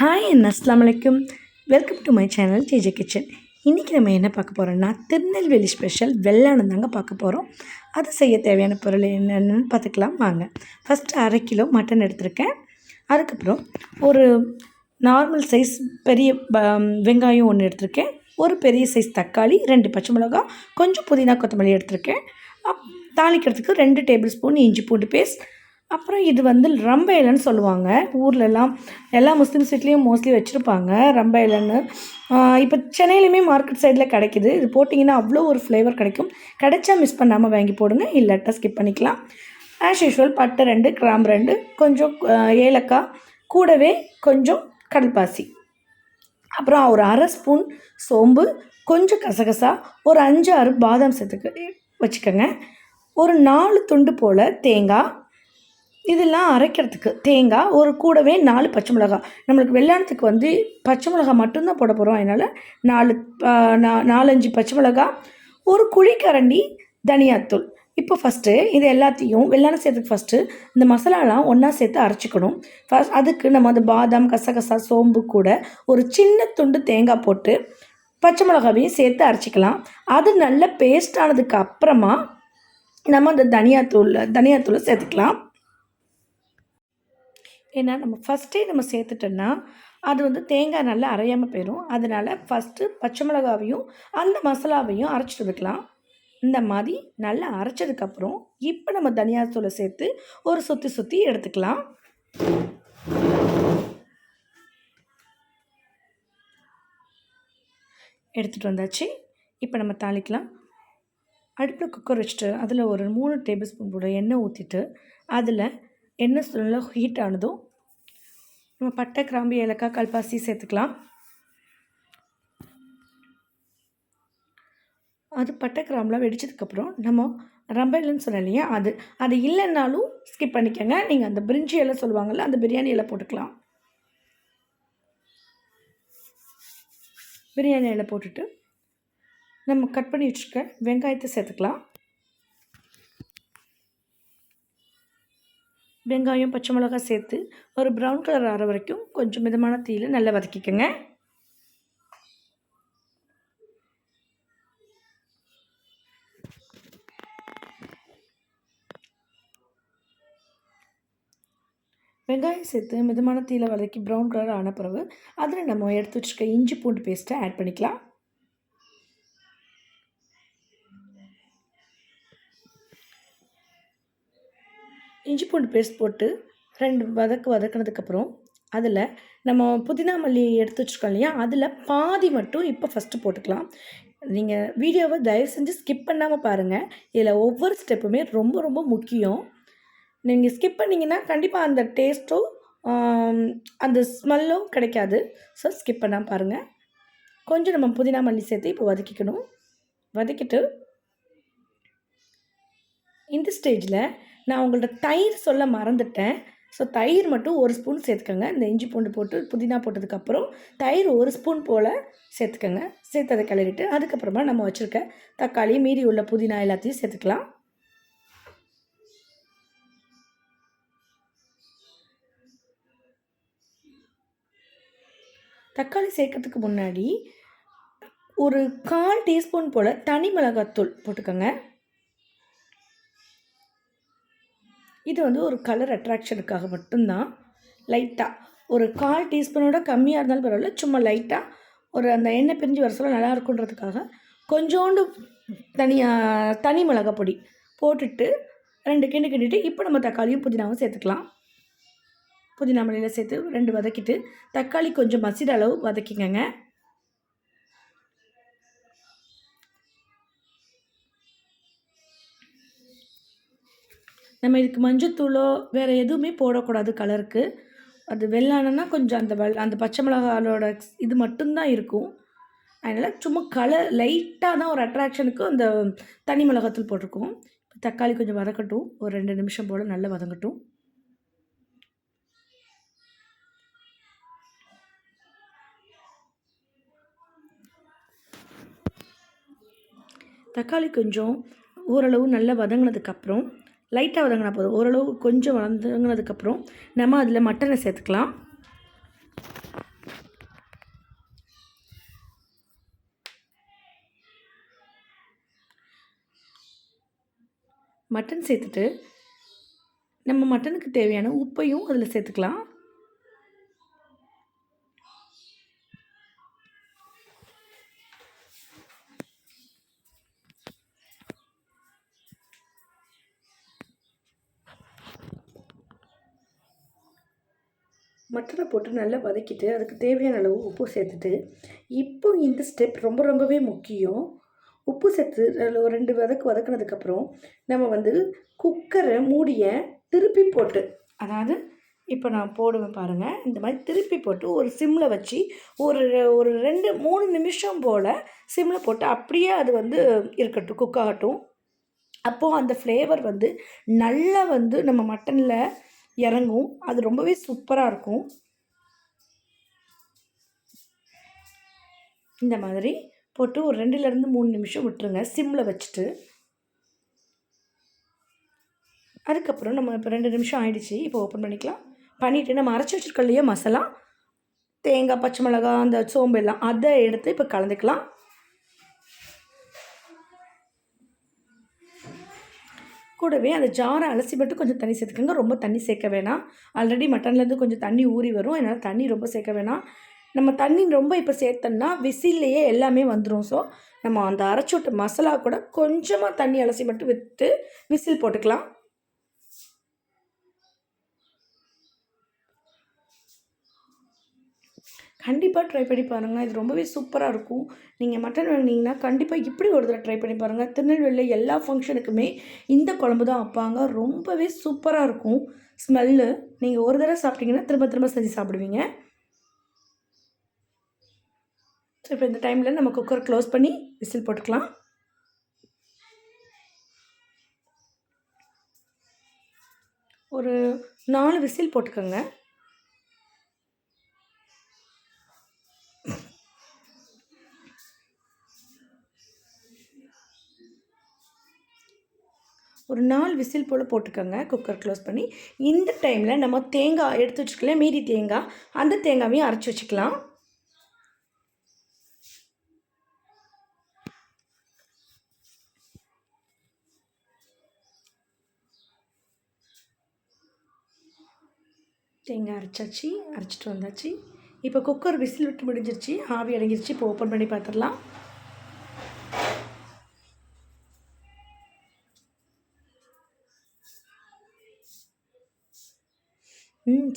Hi and அஸ்லாம் வலைக்கும் welcome to my channel JJ kitchen இன்றைக்கி நம்ம என்ன பார்க்க போகிறோம்னா திருநெல்வேலி ஸ்பெஷல் வெள்ளானம் தாங்க பார்க்க போகிறோம் அது செய்ய தேவையான பொருள் என்னென்னு பார்த்துக்கலாம் வாங்க. ஃபஸ்ட்டு அரை கிலோ மட்டன் எடுத்திருக்கேன். அதுக்கப்புறம் ஒரு நார்மல் சைஸ் பெரிய ப வெங்காயம் ஒன்று எடுத்திருக்கேன். ஒரு பெரிய சைஸ் தக்காளி ரெண்டு பச்சை மிளகா கொஞ்சம் புதினா கொத்தமல்லி எடுத்திருக்கேன். தாளிக்கிறதுக்கு ரெண்டு டேபிள் ஸ்பூன் இஞ்சி பூண்டு பேஸ்ட் அப்புறம் இது வந்து ரம்பைலன்னு சொல்லுவாங்க. ஊர்லெலாம் எல்லா முஸ்லீம்ஸ் வீட்லேயும் மோஸ்ட்லி வச்சுருப்பாங்க ரம்பைலன்னு இப்போ சென்னையிலையுமே மார்க்கெட் சைடில் கிடைக்கிது. இது போட்டிங்கன்னா அவ்வளோ ஒரு ஃப்ளேவர் கிடைக்கும். கிடைச்சா மிஸ் பண்ணாமல் வாங்கி போடுங்க. இல்லாட்டா ஸ்கிப் பண்ணிக்கலாம். ஆஸ் யூஷுவல் பட்டை ரெண்டு கிராம் ரெண்டு கொஞ்சம் ஏலக்காய் கூடவே கொஞ்சம் கடல்பாசி. அப்புறம் ஒரு அரை ஸ்பூன் சோம்பு கொஞ்சம் கசகசா ஒரு அஞ்சு ஆறு பாதாம் சேர்த்துக்க வச்சுக்கோங்க. ஒரு நாலு துண்டு போல் தேங்காய் இதெல்லாம் அரைக்கிறதுக்கு தேங்காய் ஒரு கூடவே நாலு பச்சை மிளகாய். நம்மளுக்கு வெள்ளாணத்துக்கு வந்து பச்சை மிளகாய் மட்டும்தான் போட போகிறோம் அதனால் நாலு நா- நாலஞ்சு பச்சை மிளகாய் ஒரு குழிக்கரண்டி தனியாத்தூள். இப்போ ஃபஸ்ட்டு இது எல்லாத்தையும் வெள்ளாணம் சேர்த்துக்கு ஃபஸ்ட்டு இந்த மசாலாலாம் ஒன்றா சேர்த்து அரைச்சிக்கணும். ஃபஸ்ட் அதுக்கு நம்ம அந்த பாதாம் கசகசா சோம்பு கூட ஒரு சின்ன துண்டு தேங்காய் போட்டு பச்சை மிளகாவையும் சேர்த்து அரைச்சிக்கலாம். அது நல்ல பேஸ்ட் ஆனதுக்கு அப்புறமா நம்ம அந்த தனியாத்தூள் தனியாத்தூளை சேர்த்துக்கலாம். ஏன்னா நம்ம ஃபஸ்ட்டே நம்ம சேர்த்துட்டோன்னா அது வந்து தேங்காய் நல்லா அரையாமல் போயிடும் அதனால் ஃபஸ்ட்டு பச்சை மிளகாவையும் அந்த மசாலாவையும் அரைச்சிட்டு வந்துக்கலாம் இந்த மாதிரி நல்லா அரைச்சதுக்கப்புறம் இப்போ நம்ம தனியாத்தூளை சேர்த்து ஒரு சுற்றி சுற்றி எடுத்துக்கலாம். எடுத்துகிட்டு வந்தாச்சு. இப்போ நம்ம தாளிக்கலாம். அடுப்பில் குக்கர் வச்சுட்டு அதில் ஒரு மூணு டேபிள் ஸ்பூன் போட எண்ணெய் ஊற்றிட்டு அதில் எண்ணெய் நல்லா ஹீட் ஆனதும் நம்ம பட்டை கிராம்பு ஏலக்காய் கல்பாசி சேர்த்துக்கலாம். அது பட்டை கிராம்புலாம் வெடிச்சதுக்கப்புறம் நம்ம ரம்பைலன்னு சொன்னேன் இல்லையா அது. அது இல்லைன்னாலும் ஸ்கிப் பண்ணிக்கோங்க. நீங்கள் அந்த பிரிஞ்சி இலை சொல்லுவாங்கள்ல அந்த பிரியாணி இலை போட்டுக்கலாம். பிரியாணி இலை போட்டுட்டு நம்ம கட் பண்ணி வச்சுருக்க வெங்காயத்தை சேர்த்துக்கலாம். வெங்காயம் பச்சை மிளகாய் சேர்த்து ஒரு ப்ரௌன் கலர் ஆற வரைக்கும் கொஞ்சம் மிதமான தீயில் நல்லா வதக்கிக்கோங்க. வெங்காயம் சேர்த்து மிதமான தீயில் வதக்கி ப்ரௌன் கலர் ஆன பிறகு அதில் நம்ம எடுத்து வச்சுருக்க இஞ்சி பூண்டு பேஸ்ட்டை ஆட் பண்ணிக்கலாம். இஞ்சி பூண்டு பேஸ்ட் போட்டு ரெண்டு வதக்கு வதக்கினதுக்கப்புறம் அதில் நம்ம புதினா மல்லி எடுத்து வச்சுருக்கோம் இல்லையா? அதில் பாதி மட்டும் இப்போ ஃபஸ்ட்டு போட்டுக்கலாம். நீங்கள் வீடியோவை தயவு செஞ்சு ஸ்கிப் பண்ணாமல் பாருங்கள். இதில் ஒவ்வொரு ஸ்டெப்புமே ரொம்ப ரொம்ப முக்கியம். நீங்கள் ஸ்கிப் பண்ணிங்கன்னா கண்டிப்பாக அந்த டேஸ்ட்டும் அந்த ஸ்மெல்லும் கிடைக்காது. ஸோ ஸ்கிப் பண்ணாமல் பாருங்கள். கொஞ்சம் நம்ம புதினா மல்லி சேர்த்து இப்போ வதக்கிக்கணும். வதக்கிட்டு இந்த ஸ்டேஜில் நான் உங்கள்கிட்ட தயிர் சொல்ல மறந்துட்டேன். ஸோ தயிர் மட்டும் ஒரு ஸ்பூன் சேர்த்துக்கோங்க. இந்த இஞ்சி பூண்டு போட்டு புதினா போட்டதுக்கப்புறம் தயிர் ஒரு ஸ்பூன் போல் சேர்த்துக்கோங்க. சேர்த்து அதை கிளறிட்டு அதுக்கப்புறமா நம்ம வச்சுருக்க தக்காளி மீறி உள்ள புதினா எல்லாத்தையும் சேர்த்துக்கலாம். தக்காளி சேர்க்கறதுக்கு முன்னாடி ஒரு கால் டீஸ்பூன் போல் தனி மிளகாத்தூள் போட்டுக்கோங்க. இது வந்து ஒரு கலர் அட்ராக்ஷனுக்காக மட்டும்தான். லைட்டாக ஒரு கால் டீஸ்பூனோட கம்மியாக இருந்தாலும் பரவாயில்ல. சும்மா லைட்டாக ஒரு அந்த எண்ணெய் பிரிஞ்சு வர சொல்ல நல்லா இருக்குன்றதுக்காக கொஞ்சோண்டு தனியாக தனி மிளகா பொடி போட்டுட்டு ரெண்டு கிண்டு கிண்டிட்டு இப்போ நம்ம தக்காளியும் புதினாவும் சேர்த்துக்கலாம். புதினா மல்லியில் சேர்த்து ரெண்டு வதக்கிட்டு தக்காளி கொஞ்சம் மசித அளவு வதக்கிக்கங்க. நம்ம இதுக்கு மஞ்சத்தூளோ வேறு எதுவுமே போடக்கூடாது கலருக்கு. அது வெள்ளானன்னா கொஞ்சம் அந்த வெள் அந்த பச்சை மிளகாயோட இது மட்டும்தான் இருக்கும். அதனால் சும்மா கலர் லைட்டாக தான் ஒரு அட்ராக்ஷனுக்கு அந்த தனி மிளகாத்தூள் போட்டிருக்கோம். தக்காளி கொஞ்சம் வதக்கட்டும். ஒரு ரெண்டு நிமிஷம் போல் நல்லா வதங்கட்டும். தக்காளி கொஞ்சம் ஓரளவு நல்லா வதங்கினதுக்கப்புறம் லைட்டாக வதங்கினா போதும். ஓரளவு கொஞ்சம் வதங்கினதுக்கப்புறம் நம்ம அதில் மட்டனை சேர்த்துக்கலாம். மட்டன் சேர்த்துட்டு நம்ம மட்டனுக்கு தேவையான உப்பையும் அதில் சேர்த்துக்கலாம். மட்டனை போட்டு நல்லா வதக்கிட்டு அதுக்கு தேவையான அளவு உப்பு சேர்த்துட்டு இப்போ இந்த ஸ்டெப் ரொம்ப ரொம்பவே முக்கியம். உப்பு சேர்த்து ஒரு ரெண்டு வதக்கு வதக்குனதுக்கப்புறம் நம்ம வந்து குக்கரை மூடிய திருப்பி போட்டு அதாவது இப்போ நான் போடுவேன் பாருங்கள் இந்த மாதிரி திருப்பி போட்டு ஒரு சிம்மில் வச்சு ஒரு ஒரு ரெண்டு மூணு நிமிஷம் போல் சிம்மில் போட்டு அப்படியே அது வந்து இருக்கட்டும் குக் ஆகட்டும். அப்போது அந்த ஃப்ளேவர் வந்து நல்லா வந்து நம்ம மட்டனில் இறங்கும். அது ரொம்பவே சூப்பராக இருக்கும். இந்த மாதிரி போட்டு ஒரு ரெண்டுலேருந்து மூணு நிமிஷம் விட்டுருங்க. சிம்மில் வச்சுட்டு. அதுக்கப்புறம் நம்ம இப்போ ரெண்டு நிமிஷம் ஆயிடுச்சு. இப்போ ஓப்பன் பண்ணிக்கலாம். பண்ணிவிட்டு நம்ம அரைச்சி வச்சுருக்கோம் இல்லையா? மசாலா தேங்காய் பச்சை மிளகா அந்த சோம்பு எல்லாம் அதை எடுத்து இப்போ கலந்துக்கலாம். கூடவே அந்த ஜாரை அலசி மட்டும் கொஞ்சம் தண்ணி சேர்த்துக்கோங்க. ரொம்ப தண்ணி சேர்க்க வேணாம். ஆல்ரெடி மட்டன்லேருந்து கொஞ்சம் தண்ணி ஊறி வரும். அதனால் தண்ணி ரொம்ப சேர்க்க வேணாம். நம்ம தண்ணி ரொம்ப இப்போ சேர்த்தோம்னா விசில்லையே எல்லாமே வந்துடும் ஸோ நம்ம அந்த அரைச்சி விட்ட மசாலா கூட கொஞ்சமாக தண்ணி அலசி மட்டும் விட்டு விசில் போட்டுக்கலாம். கண்டிப்பாக ட்ரை பண்ணி பாருங்கள் இது ரொம்பவே சூப்பராக இருக்கும். நீங்கள் மட்டன் வாங்கினீங்கன்னா கண்டிப்பாக இப்படி ஒரு தடவை ட்ரை பண்ணி பாருங்கள் திருநெல்வேலியில் எல்லா ஃபங்க்ஷனுக்குமே இந்த குழம்பு தான் வைப்பாங்க. ரொம்பவே சூப்பராக இருக்கும். ஸ்மெல்லு நீங்கள் ஒரு தடவை சாப்பிட்டீங்கன்னா திரும்ப திரும்ப செஞ்சு சாப்பிடுவீங்க. ஸோ இப்போ இந்த டைமில் நம்ம குக்கர் க்ளோஸ் பண்ணி விசில் போட்டுக்கலாம். ஒரு நாலு விசில் போட்டுக்கோங்க. ஒரு நாலு விசில் போல் போட்டுக்கோங்க. குக்கர் க்ளோஸ் பண்ணி இந்த டைமில் நம்ம தேங்காய் எடுத்து வச்சுக்கலாம் மீதி தேங்காய் அந்த தேங்காவையும் அரைச்சி வச்சுக்கலாம். தேங்காய் அரைச்சாச்சு அரைச்சிட்டு வந்தாச்சு. இப்போ குக்கர் விசில் விட்டு முடிஞ்சிருச்சு. ஆவி அடங்கிருச்சு. இப்போ ஓப்பன் பண்ணி பார்த்துடலாம்.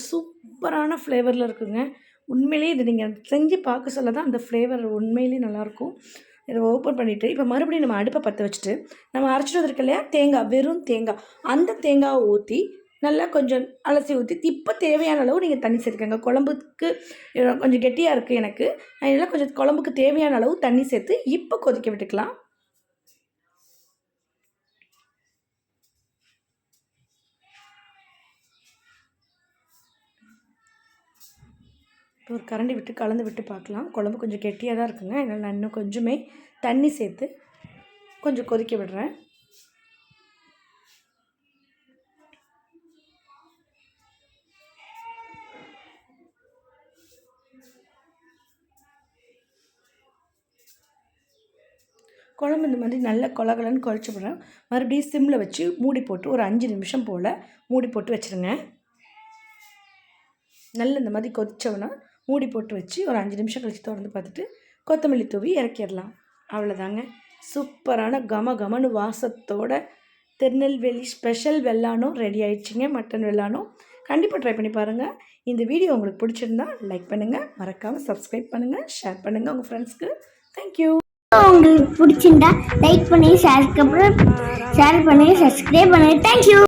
சூப்பரான ஃப்ளேவரில் இருக்குங்க. உண்மையிலேயே இது நீங்கள் செஞ்சு பார்க்க சொல்ல தான் அந்த ஃப்ளேவர் உண்மையிலேயே நல்லாயிருக்கும். இதை ஓப்பன் பண்ணிவிட்டு இப்போ மறுபடியும் நம்ம அடுப்பை பற்ற வச்சுட்டு நம்ம அரைச்சிட்டு வந்திருக்க இல்லையா? தேங்காய் வெறும் தேங்காய். அந்த தேங்காவை ஊற்றி நல்லா கொஞ்சம் அலசி ஊற்றி இப்போ தேவையான அளவு நீங்கள் தண்ணி சேர்த்துக்கோங்க. குழம்புக்கு கொஞ்சம் கெட்டியாக இருக்குது எனக்கு. அதனால் கொஞ்சம் குழம்புக்கு தேவையான அளவு தண்ணி சேர்த்து இப்போ கொதிக்க விட்டுக்கலாம். ஒரு கரண்டி விட்டு கலந்து விட்டு பார்க்கலாம். குழம்பு கொஞ்சம் கெட்டியாக தான் இருக்குங்க. அதனால் நான் இன்னும் கொஞ்சமே தண்ணி சேர்த்து கொஞ்சம் கொதிக்க விடுறேன். குழம்பு இந்த மாதிரி நல்ல கொலகலன்னு குழச்சி விடுறேன். மறுபடியும் சிம்மில் வச்சு மூடி போட்டு ஒரு அஞ்சு நிமிஷம் போல் மூடி போட்டு வச்சுருங்க. நல்ல இந்த மாதிரி கொதிச்சவனா மூடி போட்டு வச்சு ஒரு அஞ்சு நிமிஷம் கழித்து திறந்து பார்த்துட்டு கொத்தமல்லி தூவி இறக்கிடலாம். அவ்வளோதாங்க. சூப்பரான கம கமனு வாசத்தோட திருநெல்வேலி ஸ்பெஷல் வெள்ளானும் ரெடி ஆயிடுச்சுங்க. மட்டன் வெள்ளானும் கண்டிப்பாக ட்ரை பண்ணி பாருங்கள் இந்த வீடியோ உங்களுக்கு பிடிச்சிருந்தா லைக் பண்ணுங்கள் மறக்காமல் சப்ஸ்கிரைப் பண்ணுங்கள் ஷேர் பண்ணுங்கள் உங்கள் ஃப்ரெண்ட்ஸ்க்கு தேங்க்யூ உங்களுக்கு பிடிச்சிருந்தா லைக் பண்ணி ஷேர் ஷேர் பண்ணி சப்ஸ்கிரைப் பண்ணி. Thank you